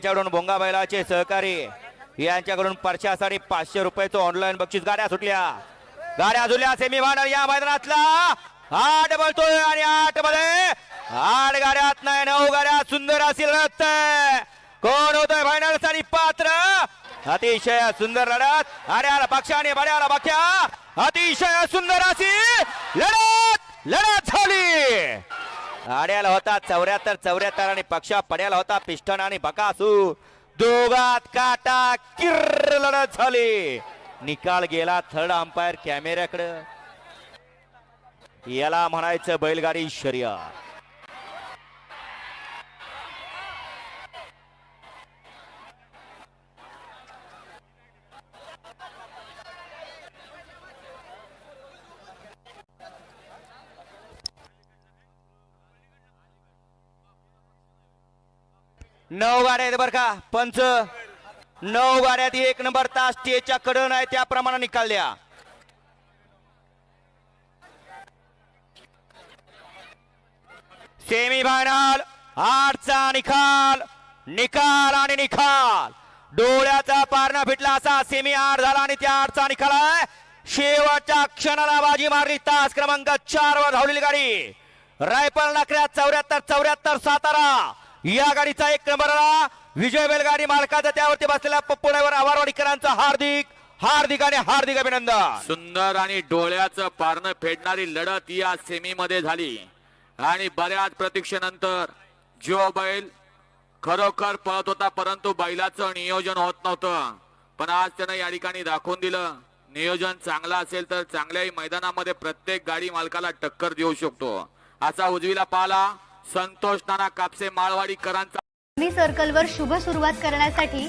यांच्याकडून भोंगा बैलाचे सहकारी यांच्याकडून परशासाठी पाचशे रुपयाचं ऑनलाईन बक्षीस गाड्या सुटल्या. गाड्या सुटल्या सेमी फायनल या मैदानातला. आठ बसतोय आणि आठमध्ये आठ गाड्यात नाही नऊ गाड्यात सुंदर असेल रथ कोण होतोय फायनलसाठी पात्र? अतिशय सुंदर लढत. अरे आला पक्ष आणि बड्याला पक्ष्या अतिशय सुंदर अशी लढत. आड्याला होता चौऱ्याहत्तर चौऱ्याहत्तर आणि पक्षा पड्याला होता पिस्टन आणि बकासू. दोघात काटा किर्र लढत झाली. निकाल गेला थर्ड अंपायर कॅमेऱ्याकडे. याला म्हणायचं बैलगाडी शर्यत. नऊ गाड्या आहेत बरं का. पंच. नऊ गाड्यात एक नंबर तास स्टेजच्या कडन आहे त्याप्रमाणे निकाल द्या. सेमी फायनल आठचा निकाल. निकाल आणि निकाल. डोळ्याचा पारणा फिटला असा सेमी आठ झाला आणि त्या आठचा निकाल आहे. शेवटच्या क्षणाला बाजी मारली तास क्रमांक चार वर धावलेली गाडी. रायफल नाकऱ्या चौऱ्याहत्तर चौऱ्याहत्तर सातारा. या गाडीचा एक नंबरला विजय बैलगाडी मालकाचा त्यावरती बसलेला पप्पू ड्रायव्हर आवारवाडीकरांचा हार्दिक हार्दिक आणि हार्दिक अभिनंदन. सुंदर आणि डोळ्याचं पारणं फेडणारी लढत या सेमी मध्ये झाली. आणि बऱ्याच प्रतीक्षेनंतर जो बैल खरोखर पळत होता परंतु बैलाचं नियोजन होत नव्हतं. पण आज त्यानं या ठिकाणी दाखवून दिलं नियोजन चांगलं असेल तर चांगल्याही मैदानामध्ये प्रत्येक गाडी मालकाला टक्कर देऊ शकतो. असा उजवीला पाहला संतोष नाना कापसे माळवाडीकरांचा मी सर्कलवर शुभ सुरुवात करण्यासाठी